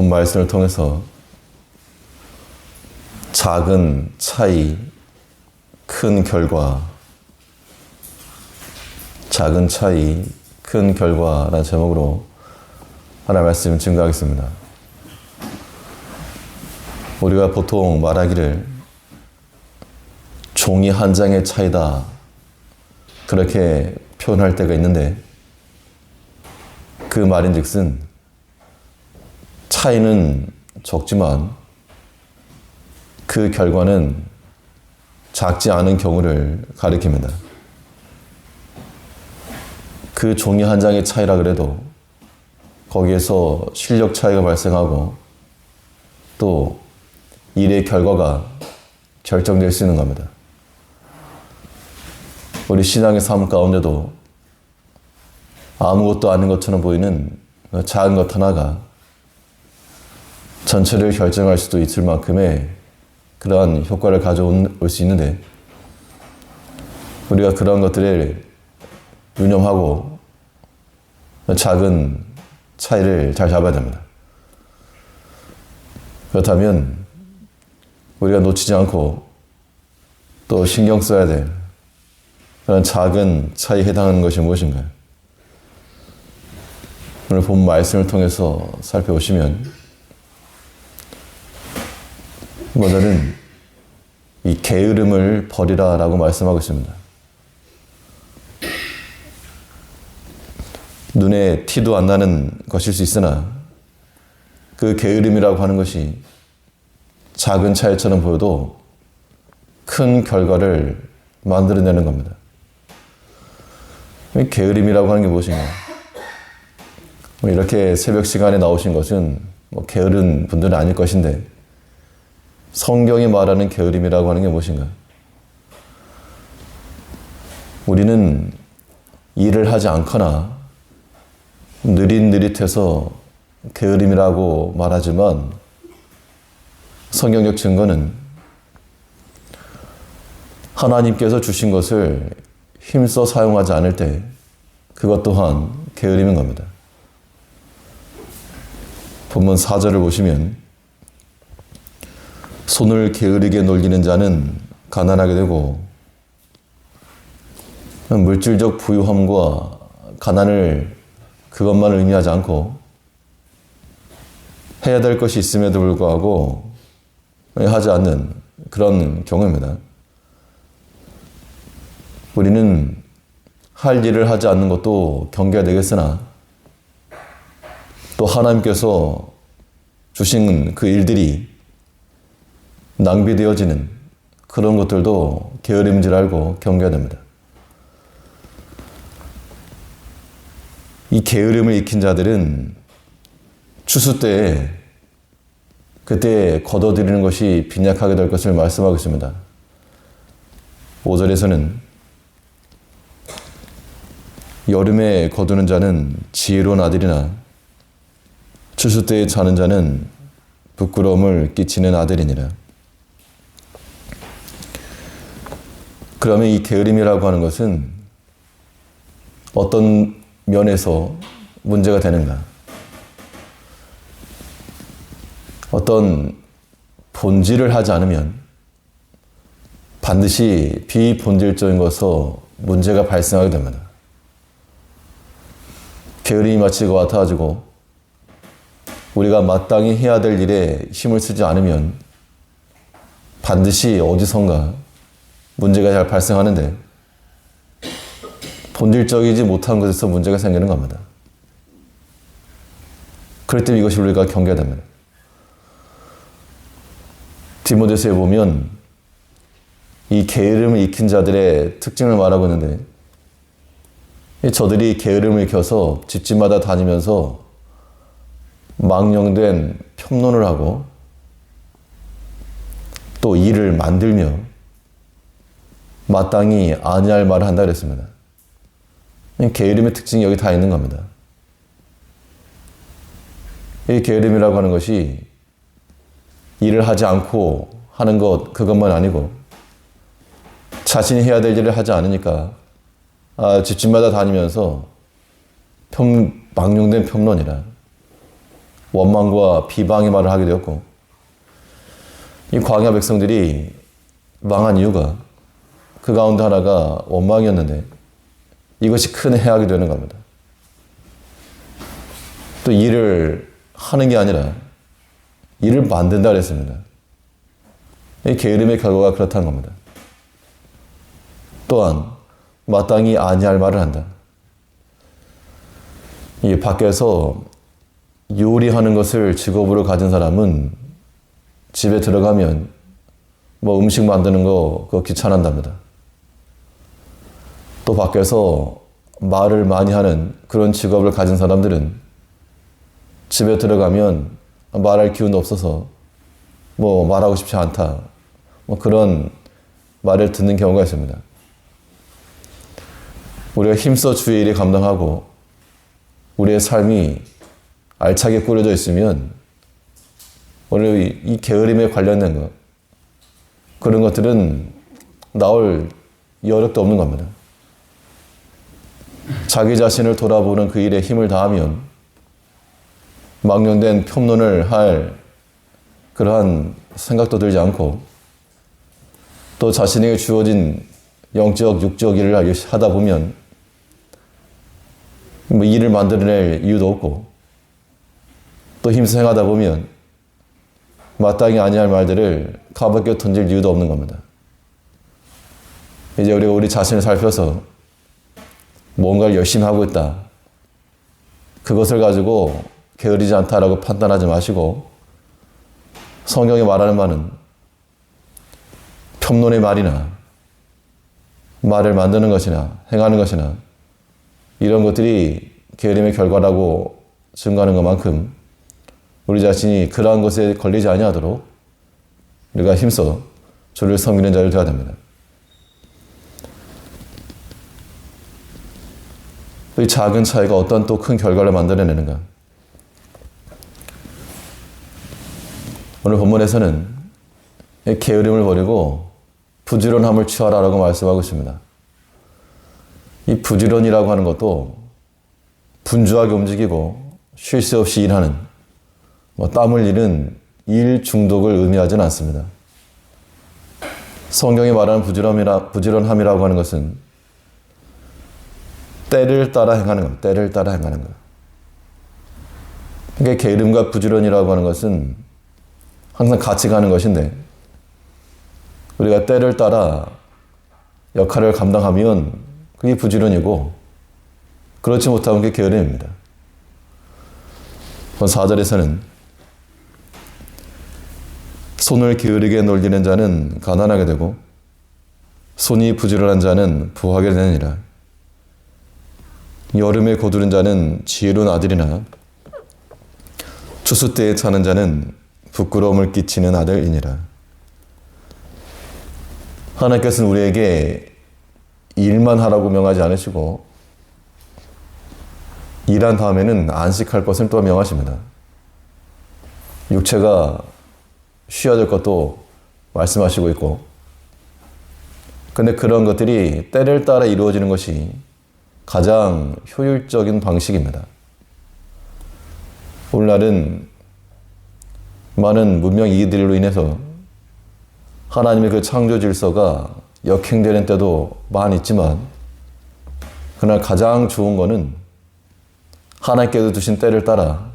본 말씀을 통해서 작은 차이, 큰 결과, 작은 차이, 큰 결과라는 제목으로 하나 말씀 증거하겠습니다. 우리가 보통 말하기를 종이 한 장의 차이다. 그렇게 표현할 때가 있는데 그 말인 즉슨 차이는 적지만 그 결과는 작지 않은 경우를 가리킵니다. 그 종이 한 장의 차이라 그래도 거기에서 실력 차이가 발생하고 또 일의 결과가 결정될 수 있는 겁니다. 우리 신앙의 삶 가운데도 아무것도 아닌 것처럼 보이는 작은 것 하나가 전체를 결정할 수도 있을 만큼의 그러한 효과를 가져올 수 있는데 우리가 그런 것들을 유념하고 작은 차이를 잘 잡아야 됩니다. 그렇다면 우리가 놓치지 않고 또 신경 써야 될 그런 작은 차이에 해당하는 것이 무엇인가요? 오늘 본 말씀을 통해서 살펴보시면 먼저는 이 게으름을 버리라 라고 말씀하고 있습니다. 눈에 티도 안 나는 것일 수 있으나 그 게으름이라고 하는 것이 작은 차이처럼 보여도 큰 결과를 만들어내는 겁니다. 게으름이라고 하는 게 무엇인가? 뭐 이렇게 새벽 시간에 나오신 것은 뭐 게으른 분들은 아닐 것인데 성경이 말하는 게으름이라고 하는 게 무엇인가? 우리는 일을 하지 않거나 느릿느릿해서 게으름이라고 말하지만 성경적 증거는 하나님께서 주신 것을 힘써 사용하지 않을 때 그것 또한 게으름인 겁니다. 본문 4절을 보시면 손을 게으르게 놀리는 자는 가난하게 되고 물질적 부유함과 가난을 그것만 의미하지 않고 해야 될 것이 있음에도 불구하고 하지 않는 그런 경우입니다. 우리는 할 일을 하지 않는 것도 경계가 되겠으나 또 하나님께서 주신 그 일들이 낭비되어지는 그런 것들도 게으름인 줄 알고 경계해야 됩니다. 이 게으름을 익힌 자들은 추수 때에 그때 거둬들이는 것이 빈약하게 될 것을 말씀하고 있습니다. 5절에서는 여름에 거두는 자는 지혜로운 아들이나 추수 때에 자는 자는 부끄러움을 끼치는 아들이니라. 그러면 이 게으름이라고 하는 것은 어떤 면에서 문제가 되는가? 어떤 본질을 하지 않으면 반드시 비본질적인 것으로 문제가 발생하게 됩니다. 게으름이 마치 것 같아가지고 우리가 마땅히 해야 될 일에 힘을 쓰지 않으면 반드시 어디선가 문제가 잘 발생하는데 본질적이지 못한 것에서 문제가 생기는 겁니다. 그럴 때 이것이 우리가 경계해야 됩니다. 디모데서에 보면 이 게으름을 익힌 자들의 특징을 말하고 있는데 저들이 게으름을 익혀서 집집마다 다니면서 망령된 평론을 하고 또 일을 만들며 마땅히 아니할 말을 한다 그랬습니다. 게으름의 특징이 여기 다 있는 겁니다. 이 게으름이라고 하는 것이 일을 하지 않고 하는 것 그것만 아니고 자신이 해야 될 일을 하지 않으니까 아, 집집마다 다니면서 평, 망령된 평론이라 원망과 비방의 말을 하게 되었고 이 광야 백성들이 망한 이유가 그 가운데 하나가 원망이었는데 이것이 큰 해악이 되는 겁니다. 또 일을 하는 게 아니라 일을 만든다 그랬습니다. 이 게으름의 결과가 그렇다는 겁니다. 또한 마땅히 아니할 말을 한다. 이 밖에서 요리하는 것을 직업으로 가진 사람은 집에 들어가면 뭐 음식 만드는 거 그거 귀찮아한답니다. 또 밖에서 말을 많이 하는 그런 직업을 가진 사람들은 집에 들어가면 말할 기운도 없어서 뭐 말하고 싶지 않다. 뭐 그런 말을 듣는 경우가 있습니다. 우리가 힘써 주의 일을 감당하고 우리의 삶이 알차게 꾸려져 있으면 오늘 이 게으름에 관련된 것 그런 것들은 나올 여력도 없는 겁니다. 자기 자신을 돌아보는 그 일에 힘을 다하면 망령된 평론을 할 그러한 생각도 들지 않고 또 자신에게 주어진 영적, 육적 일을 하다 보면 뭐 일을 만들어낼 이유도 없고 또 힘써 행하다 보면 마땅히 아니할 말들을 가볍게 던질 이유도 없는 겁니다. 이제 우리가 우리 자신을 살펴서 뭔가를 열심히 하고 있다. 그것을 가지고 게으르지 않다라고 판단하지 마시고 성경이 말하는 말은 평론의 말이나 말을 만드는 것이나 행하는 것이나 이런 것들이 게으름의 결과라고 증거하는 것만큼 우리 자신이 그러한 것에 걸리지 아니하도록 우리가 힘써 주를 섬기는 자를 되어야 됩니다. 이 작은 차이가 어떤 또 큰 결과를 만들어내는가? 오늘 본문에서는 게으름을 버리고 부지런함을 취하라라고 말씀하고 있습니다. 이 부지런이라고 하는 것도 분주하게 움직이고 쉴 새 없이 일하는 뭐 땀을 잃은 일 중독을 의미하지는 않습니다. 성경이 말하는 부지런함이라, 부지런함이라고 하는 것은 때를 따라 행하는 겁니다. 때를 따라 행하는 것. 그러니까 게으름과 부지런이라고 하는 것은 항상 같이 가는 것인데 우리가 때를 따라 역할을 감당하면 그게 부지런이고 그렇지 못하면 그게 게으름입니다. 4절에서는 손을 게으르게 놀리는 자는 가난하게 되고 손이 부지런한 자는 부하게 되느니라. 여름에 거두는 자는 지혜로운 아들이나 추수 때에 차는 자는 부끄러움을 끼치는 아들이니라. 하나님께서는 우리에게 일만 하라고 명하지 않으시고 일한 다음에는 안식할 것을 또 명하십니다. 육체가 쉬어야 될 것도 말씀하시고 있고 근데 그런 것들이 때를 따라 이루어지는 것이 가장 효율적인 방식입니다. 오늘날은 많은 문명 이기들로 인해서 하나님의 그 창조 질서가 역행되는 때도 많이 있지만 그날 가장 좋은 거는 하나님께서 두신 때를 따라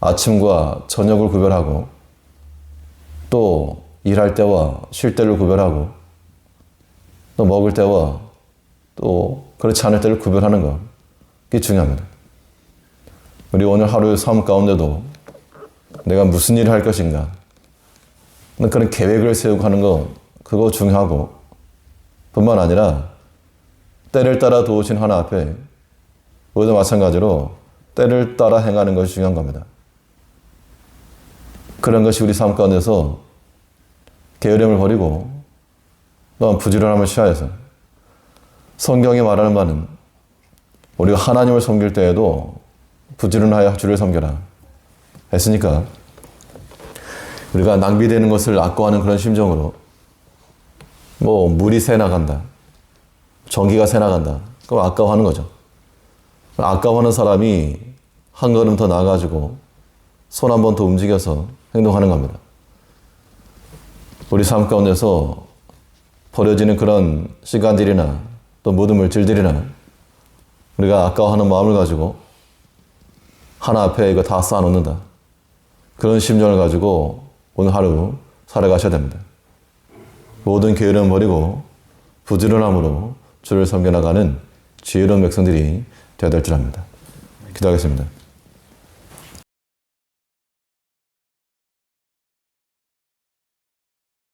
아침과 저녁을 구별하고 또 일할 때와 쉴 때를 구별하고 또 먹을 때와 또 그렇지 않을 때를 구별하는 것 그게 중요합니다. 우리 오늘 하루의 삶 가운데도 내가 무슨 일을 할 것인가 그런 계획을 세우고 하는 거 그거 중요하고 뿐만 아니라 때를 따라 도우신 하나 앞에 우리도 마찬가지로 때를 따라 행하는 것이 중요한 겁니다. 그런 것이 우리 삶 가운데서 게으름을 버리고 또한 부지런함을 취하여서 성경이 말하는 바는 우리가 하나님을 섬길 때에도 부지런하여 주를 섬겨라 했으니까 우리가 낭비되는 것을 아까워하는 그런 심정으로 뭐 물이 새 나간다 전기가 새 나간다 그럼 아까워하는 거죠 아까워하는 사람이 한 걸음 더 나아가지고 손 한 번 더 움직여서 행동하는 겁니다. 우리 삶 가운데서 버려지는 그런 시간들이나 또 모든 물질들이나 우리가 아까워하는 마음을 가지고 하나 앞에 이거 다 쌓아놓는다. 그런 심정을 가지고 오늘 하루 살아가셔야 됩니다. 모든 게으름 버리고 부지런함으로 주를 섬겨나가는 지혜로운 백성들이 되어야 될 줄 압니다. 기도하겠습니다.